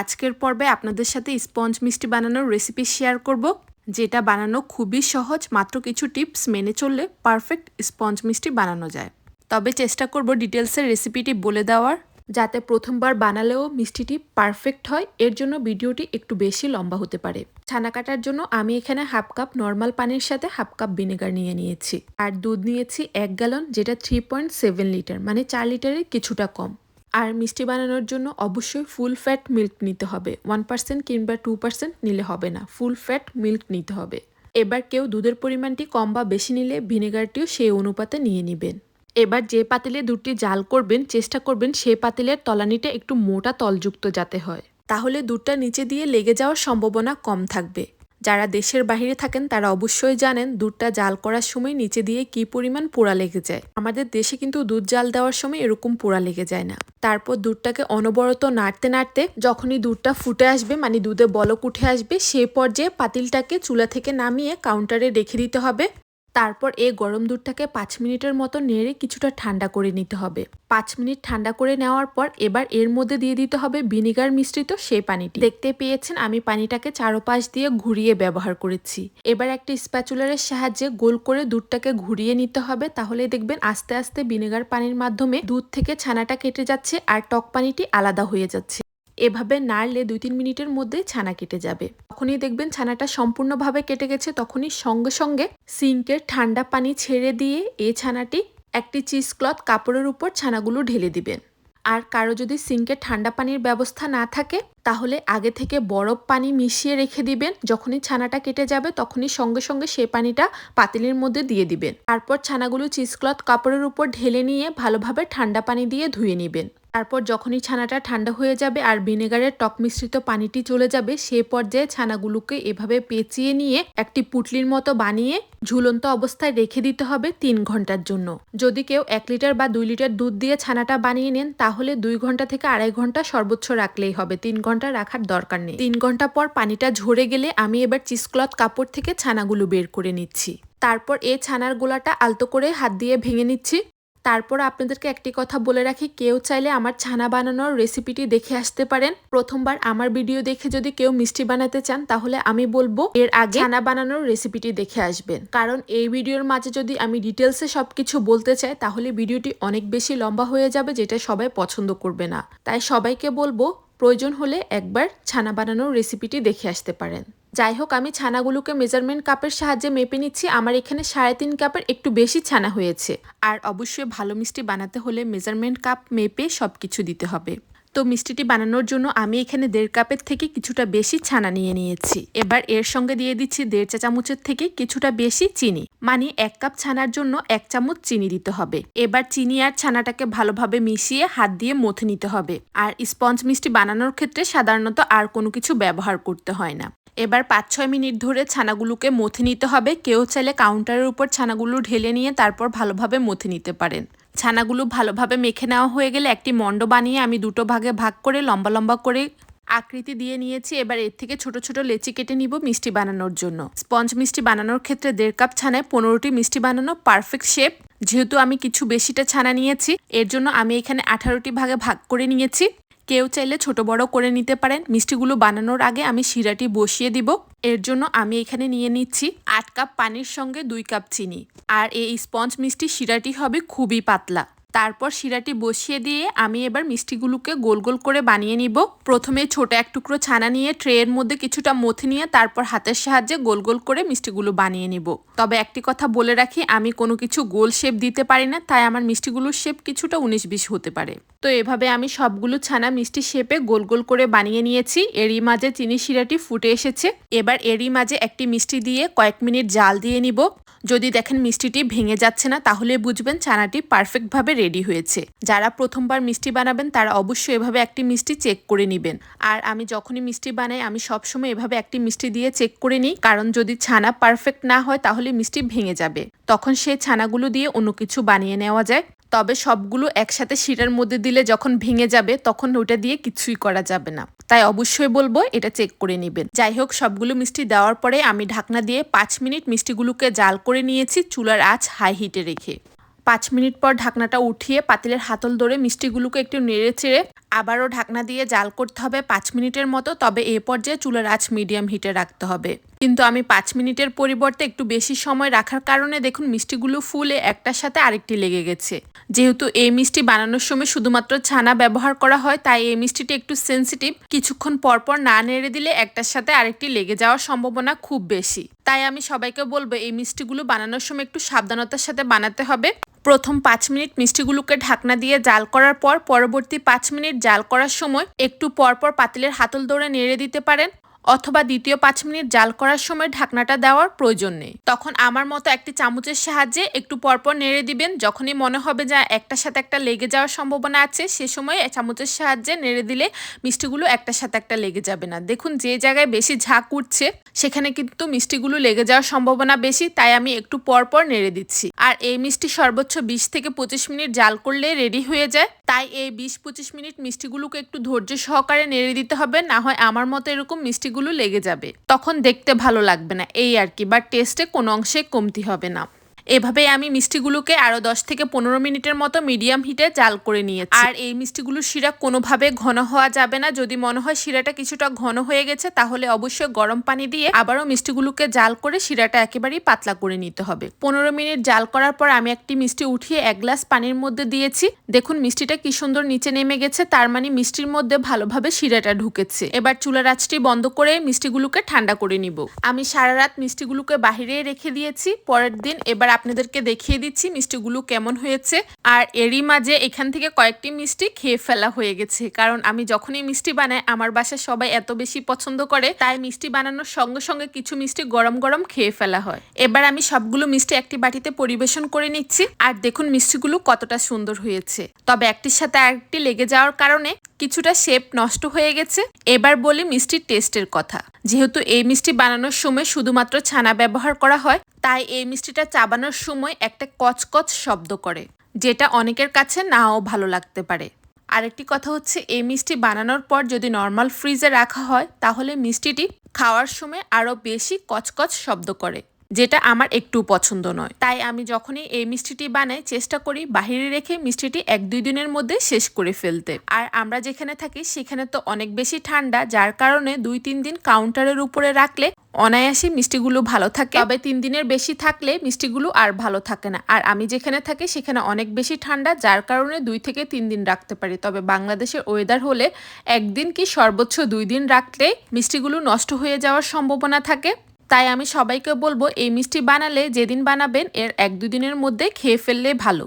আজকের পর্বে আপনাদের সাথে স্পঞ্জ মিষ্টি বানানোর রেসিপি শেয়ার করব, যেটা বানানো খুবই সহজ, মাত্র কিছু টিপস মেনে চললে পারফেক্ট স্পঞ্জ মিষ্টি বানানো যায়। তবে চেষ্টা করব ডিটেলসের রেসিপিটি বলে দেওয়ার, যাতে প্রথমবার বানালেও মিষ্টিটি পারফেক্ট হয়, এর জন্য ভিডিওটি একটু বেশি লম্বা হতে পারে। ছানা কাটার জন্য আমি এখানে হাফ কাপ নর্মাল পানির সাথে হাফ কাপ ভিনেগার নিয়ে নিয়েছি। আর দুধ নিয়েছি এক গ্যালন যেটা থ্রি পয়েন্ট সেভেন লিটার মানে চার লিটারের কিছুটা কম। আর মিষ্টি বানানোর জন্য অবশ্যই ফুল ফ্যাট মিল্ক নিতে হবে। ওয়ান পার্সেন্ট কিংবা টু পার্সেন্ট নিলে হবে না। ফুল ফ্যাট মিল্ক নিতে হবে। এবার কেউ দুধের পরিমাণটি কম বা বেশি নিলে ভিনেগারটিও সেই অনুপাতে নিয়ে নেবেন। এবার যে পাতিলে দুধটি জাল করবেন, চেষ্টা করবেন সেই পাতিলের তলানিটা একটু মোটা তলযুক্ত যাতে হয়। তাহলে দুধটা নিচে দিয়ে লেগে যাওয়ার সম্ভাবনা কম থাকবে। যারা দেশের বাহিরে থাকেন, তারা অবশ্যই জানেন দুধটা জাল করার সময় নিচে দিয়ে কি পরিমাণ পোড়া লেগে যায়। আমাদের দেশে কিন্তু দুধ জাল দেওয়ার সময় এরকম পোড়া লেগে যায় না। তারপর দুধটাকে অনবরত নাড়তে নাড়তে যখনই দুধটা ফুটে আসবে মানে দুধে বলক উঠে আসবে সেই পর্যায়ে পাতিলটাকে চুলা থেকে নামিয়ে কাউন্টারে রেখে দিতে হবে। তারপর এই গরম দুধটাকে পাঁচ মিনিটের মতো নেড়ে কিছুটা ঠান্ডা করে নিতে হবে। পাঁচ মিনিট ঠান্ডা করে নেওয়ার পর এবার এর মধ্যে দিয়ে দিতে হবে ভিনিগার মিশ্রিত সেই পানিটি। দেখতে পেয়েছেন আমি পানিটাকে চারোপাশ দিয়ে ঘুরিয়ে ব্যবহার করেছি। এবার একটি স্প্যাচুলারের সাহায্যে গোল করে দুধটাকে ঘুরিয়ে নিতে হবে। তাহলে দেখবেন আস্তে আস্তে ভিনেগার পানির মাধ্যমে দুধ থেকে ছানাটা কেটে যাচ্ছে আর টক পানিটি আলাদা হয়ে যাচ্ছে। এভাবে নাড়লে দুই তিন মিনিটের মধ্যে ছানা কেটে যাবে। তখনই দেখবেন ছানাটা সম্পূর্ণভাবে কেটে গেছে, তখনই সঙ্গে সঙ্গে সিঙ্কের ঠান্ডা পানি ছেড়ে দিয়ে এই ছানাটি একটি চিজ ক্লথ কাপড়ের উপর ছানাগুলো ঢেলে দিবেন। আর কারও যদি সিঙ্কে ঠান্ডা পানির ব্যবস্থা না থাকে, তাহলে আগে থেকে বরফ পানি মিশিয়ে রেখে দিবেন। যখনই ছানাটা কেটে যাবে, তখনই সঙ্গে সঙ্গে সে পানিটা পাতিলের মধ্যে দিয়ে দিবেন। তারপর ছানাগুলো চিজ ক্লথ কাপড়ের উপর ঢেলে নিয়ে ভালোভাবে ঠান্ডা পানি দিয়ে ধুয়ে নেবেন। তারপর যখনই ছানাটা ঠান্ডা হয়ে যাবে আর ভিনেগারের টক মিশ্রিত পানিটি চলে যাবে, সে পর্যায়ে ছানাগুলোকে এভাবে পেঁচিয়ে নিয়ে একটি পুটলির মতো বানিয়ে ঝুলন্ত অবস্থায় রেখে দিতে হবে তিন ঘণ্টার জন্য। যদি কেউ এক লিটার বা দুই লিটার দুধ দিয়ে ছানাটা বানিয়ে নেন, তাহলে দুই ঘণ্টা থেকে আড়াই ঘণ্টা সর্বোচ্চ রাখলেই হবে। তিন ঘণ্টা রাখার দরকার নেই। তিন ঘণ্টা পর পানিটা ঝরে গেলে আমি এবার চিজক্লথ কাপড় থেকে ছানাগুলো বের করে নিচ্ছি। তারপর এই ছানার গোলাটা আলতো করে হাত দিয়ে ভেঙে নিচ্ছি। তারপর আপনাদেরকে একটি কথা বলে রাখি, কেউ চাইলে আমার ছানা বানানোর রেসিপিটি দেখে আসতে পারেন। প্রথমবার আমার ভিডিও দেখে যদি কেউ মিষ্টি বানাতে চান, তাহলে আমি বলব এর আগে ছানা বানানোর রেসিপিটি দেখে আসবেন। কারণ এই ভিডিওর মাঝে যদি আমি ডিটেলসে সবকিছু বলতে চাই, তাহলে ভিডিওটি অনেক বেশি লম্বা হয়ে যাবে, যেটা সবাই পছন্দ করবে না। তাই সবাইকে বলব, প্রয়োজন হলে একবার ছানা বানানোর রেসিপিটি দেখে আসতে পারেন। যাই হোক, আমি ছানাগুলোকে মেজারমেন্ট কাপের সাহায্যে মেপে নিচ্ছি। আমার এখানে সাড়ে তিন কাপের একটু বেশি ছানা হয়েছে। আর অবশ্যই ভালো মিষ্টি বানাতে হলে মেজারমেন্ট কাপ মেপে সব কিছু দিতে হবে। তো মিষ্টিটি বানানোর জন্য আমি এখানে দেড় কাপের থেকে কিছুটা বেশি ছানা নিয়ে নিয়েছি। এবার এর সঙ্গে দিয়ে দিচ্ছি দেড় চা চামচের থেকে কিছুটা বেশি চিনি। মানে এক কাপ ছানার জন্য এক চামচ চিনি দিতে হবে। এবার চিনি আর ছানাটাকে ভালোভাবে মিশিয়ে হাত দিয়ে মথে নিতে হবে। আর স্পঞ্জ মিষ্টি বানানোর ক্ষেত্রে সাধারণত আর কোনো কিছু ব্যবহার করতে হয় না। এবার পাঁচ, ছয় মিনিট ধরে ছানাগুলোকে মথে নিতে হবে। কেউ চাইলে কাউন্টারের উপর ছানাগুলো ঢেলে নিয়ে তারপর ভালোভাবে মথে নিতে পারেন। ছানাগুলো ভালোভাবে মেখে নেওয়া হয়ে গেলে একটি মণ্ড বানিয়ে আমি দুটো ভাগে ভাগ করে লম্বা লম্বা করে আকৃতি দিয়ে নিয়েছি। এবার এর থেকে ছোট ছোট লেচি কেটে নিব মিষ্টি বানানোর জন্য। স্পঞ্জ মিষ্টি বানানোর ক্ষেত্রে দেড় কাপ ছানায় পনেরোটি মিষ্টি বানানো পারফেক্ট শেপ যেহেতু আমি কিছু বেশিটা ছানা নিয়েছি, এর জন্য আমি এখানে আঠারোটি ভাগে ভাগ করে নিয়েছি। কেউ চাইলে ছোট বড় করে নিতে পারেন। মিষ্টিগুলো বানানোর আগে আমি শিরাটি বসিয়ে দিব। এর জন্য আমি এখানে নিয়ে নিচ্ছি আট কাপ পানির সঙ্গে দুই কাপ চিনি। আর এই স্পঞ্জ মিষ্টি শিরাটি হবে খুবই পাতলা। তারপর শিরাটি বসিয়ে দিয়ে আমি এবার মিষ্টিগুলোকে গোল গোল করে বানিয়ে নিব। প্রথমে ছোট এক টুকরো ছানা নিয়ে ট্রেয়ের মধ্যে কিছুটা মথে নিয়ে তারপর হাতের সাহায্যে গোল গোল করে মিষ্টিগুলো বানিয়ে নিব। তবে একটি কথা বলে রাখি, আমি কোনো কিছু গোল শেপ দিতে পারি না, তাই আমার মিষ্টিগুলোর শেপ কিছুটা উনিশ বিশ হতে পারে। তো এভাবে আমি সবগুলো ছানা মিষ্টি শেপে গোল গোল করে বানিয়ে নিয়েছি। এরই মাঝে চিনি শিরাটি ফুটে এসেছে। এবার এরই মাঝে একটি মিষ্টি দিয়ে কয়েক মিনিট জাল দিয়ে নিব। যদি দেখেন মিষ্টিটি ভেঙে যাচ্ছে না, তাহলে বুঝবেন ছানাটি পারফেক্টভাবে রেডি হয়েছে। যারা প্রথমবার মিষ্টি বানাবেন, তারা অবশ্যই এভাবে একটি মিষ্টি চেক করে নেবেন। আর আমি যখনই মিষ্টি বানাই, আমি সবসময় এভাবে একটি মিষ্টি দিয়ে চেক করে নিই, কারণ যদি ছানা পারফেক্ট না হয়, তাহলে মিষ্টি ভেঙে যাবে। তখন সেই ছানাগুলো দিয়ে অন্য কিছু বানিয়ে নেওয়া যায়। তবে সবগুলো একসাথে শিরার মধ্যে দিলে যখন ভেঙে যাবে, তখন ওটা দিয়ে কিছুই করা যাবে না। তাই অবশ্যই বলব, এটা চেক করে নেবেন। যাই হোক সবগুলো মিষ্টি দেওয়ার পরে আমি ঢাকনা দিয়ে পাঁচ মিনিট মিষ্টিগুলোকে জাল করে নিয়েছি চুলার আঁচ হাই হিটে রেখে। পাঁচ মিনিট পর ঢাকনাটা উঠিয়ে পাতিলের হাতল ধরে মিষ্টিগুলোকে একটু নেড়ে চেড়ে আবারও ঢাকনা দিয়ে জাল করতে হবে পাঁচ মিনিটের মতো, তবে এ পর্যায়ে চুলের আঁচ মিডিয়াম হিটে রাখতে হবে। কিন্তু আমি পাঁচ মিনিটের পরিবর্তে একটু বেশি সময় রাখার কারণে দেখুন মিষ্টিগুলো ফুলে একটার সাথে আরেকটি লেগে গেছে। যেহেতু এই মিষ্টি বানানোর সময় শুধুমাত্র ছানা ব্যবহার করা হয়, তাই এই মিষ্টিটি একটু সেন্সিটিভ কিছুক্ষণ পরপর না নেড়ে দিলে একটার সাথে আরেকটি লেগে যাওয়ার সম্ভাবনা খুব বেশি। তাই আমি সবাইকে বলব, এই মিষ্টিগুলো বানানোর সময় একটু সাবধানতার সাথে বানাতে হবে। প্রথম পাঁচ মিনিট মিষ্টিগুলোকে ঢাকনা দিয়ে জাল করার পর পরবর্তী পাঁচ মিনিট জাল করার সময় একটু পরপর পাতিলের হাতল ধরে নেড়ে দিতে পারেন। অথবা দ্বিতীয় পাঁচ মিনিট জাল করার সময় ঢাকনাটা দেওয়ার প্রয়োজন নেই। তখন আমার মতো একটি চামচের সাহায্যে একটু পরপর নেড়ে দিবেন। যখনই মনে হবে যে একটার সাথে একটা লেগে যাওয়ার সম্ভাবনা আছে, সে সময় চামচের সাহায্যে নেড়ে দিলে মিষ্টিগুলো একটার সাথে একটা লেগে যাবে না। দেখুন, যে জায়গায় বেশি ঝাঁক উঠছে, সেখানে কিন্তু মিষ্টিগুলো লেগে যাওয়ার সম্ভাবনা বেশি, তাই আমি একটু পরপর নেড়ে দিচ্ছি। আর এই মিষ্টি সর্বোচ্চ বিশ থেকে পঁচিশ মিনিট জাল করলে রেডি হয়ে যায়। তাই এই বিশ পঁচিশ মিনিট মিষ্টিগুলোকে একটু ধৈর্য সহকারে নেড়ে দিতে হবে। না হয় আমার মতো এরকম মিষ্টিগুলো লেগে যাবে। তখন দেখতে ভালো লাগবে না, এই আর কি। বা টেস্টে কোনো অংশে কমতি হবে না। এভাবে আমি মিষ্টিগুলোকে আরও দশ থেকে পনেরো মিনিটের মতো মিডিয়াম হিটে জাল করে নিয়েছি। আর এই মিষ্টিগুলোর শিরা কোনোভাবে ঘন হওয়া যাবে না। যদি মনে হয় শিরাটা কিছুটা ঘন হয়ে গেছে, তাহলে অবশ্যই গরম পানি দিয়ে আবারও মিষ্টিগুলোকে জাল করে শিরাটা একেবারেই পাতলা করে নিতে হবে। পনেরো মিনিট জাল করার পর আমি একটি মিষ্টি উঠিয়ে এক গ্লাস পানির মধ্যে দিয়েছি। দেখুন মিষ্টিটা কি সুন্দর নিচে নেমে গেছে, তার মানে মিষ্টির মধ্যে ভালোভাবে শিরাটা ঢুকেছে। এবার চুলার আঁচটি বন্ধ করে মিষ্টিগুলোকে ঠান্ডা করে নিব। আমি সারা রাত মিষ্টিগুলোকে বাহিরে রেখে দিয়েছি। পরের দিন এবার আপনাদেরকে দেখিয়ে দিচ্ছি মিষ্টিগুলো কেমন হয়েছে। আর এরই মাঝে এখান থেকে কয়েকটি মিষ্টি খেয়ে ফেলা হয়ে গেছে। কারণ আমি যখনই মিষ্টি বানাই, আমার বাসায় সবাই এত বেশি পছন্দ করে, তাই মিষ্টি বানানোর সঙ্গে সঙ্গে কিছু মিষ্টি গরম গরম খেয়ে ফেলা হয়। এবার আমি সবগুলো মিষ্টি একটি বাটিতে পরিবেশন করে নিচ্ছি। আর দেখুন মিষ্টিগুলো কতটা সুন্দর হয়েছে। তবে একটির সাথে আরেকটি লেগে যাওয়ার কারণে কিছুটা শেপ নষ্ট হয়ে গেছে। এবার বলি মিষ্টির টেস্টের কথা। যেহেতু এই মিষ্টি বানানোর সময় শুধুমাত্র ছানা ব্যবহার করা হয় তাই এই মিষ্টিটা চাবানোর সময় একটা কচকচ শব্দ করে, যেটা অনেকের কাছে নাও ভালো লাগতে পারে। আরেকটি কথা হচ্ছে, এই মিষ্টি বানানোর পর যদি নর্মাল ফ্রিজে রাখা হয়, তাহলে মিষ্টিটি খাওয়ার সময় আরও বেশি কচকচ শব্দ করে, যেটা আমার একটু পছন্দ নয়। তাই আমি যখনই এই মিষ্টিটি বানাই, চেষ্টা করি বাহিরে রেখে মিষ্টিটি এক দুই দিনের মধ্যে শেষ করে ফেলতে। আর আমরা যেখানে থাকি, সেখানে তো অনেক বেশি ঠান্ডা, যার কারণে দুই তিন দিন কাউন্টারের উপরে রাখলে অনায়াসে মিষ্টিগুলো ভালো থাকে। তবে তিন দিনের বেশি থাকলে মিষ্টিগুলো আর ভালো থাকে না। আর আমি যেখানে থাকি, সেখানে অনেক বেশি ঠান্ডা, যার কারণে দুই থেকে তিন দিন রাখতে পারি। তবে বাংলাদেশের ওয়েদার হলে একদিন কি সর্বোচ্চ দুই দিন রাখলে মিষ্টিগুলো নষ্ট হয়ে যাওয়ার সম্ভাবনা থাকে? তাই আমি সবাইকে বলব, এই মিষ্টি বানালে যেদিন বানাবেন, এর এক দুদিনের মধ্যে খেয়ে ফেললে ভালো।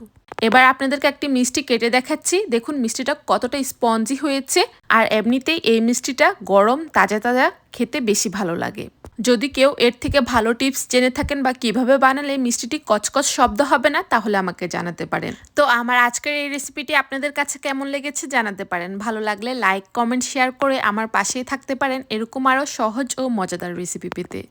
এবার আপনাদেরকে একটি মিষ্টি কেটে দেখাচ্ছি। দেখুন মিষ্টিটা কতটা স্পঞ্জি হয়েছে। আর এমনিতেই এই মিষ্টিটা গরম, তাজা তাজা, খেতে বেশি ভালো লাগে। যদি কেউ এর থেকে ভালো টিপস জেনে থাকেন বা কীভাবে বানালে মিষ্টিটি কচকচ শব্দ হবে না, তাহলে আমাকে জানাতে পারেন। তো আমার আজকের এই রেসিপিটি আপনাদের কাছে কেমন লেগেছে জানাতে পারেন। ভালো লাগলে লাইক কমেন্ট শেয়ার করে আমার পাশেই থাকতে পারেন। এরকম আরও সহজ ও মজাদার রেসিপি পেতে।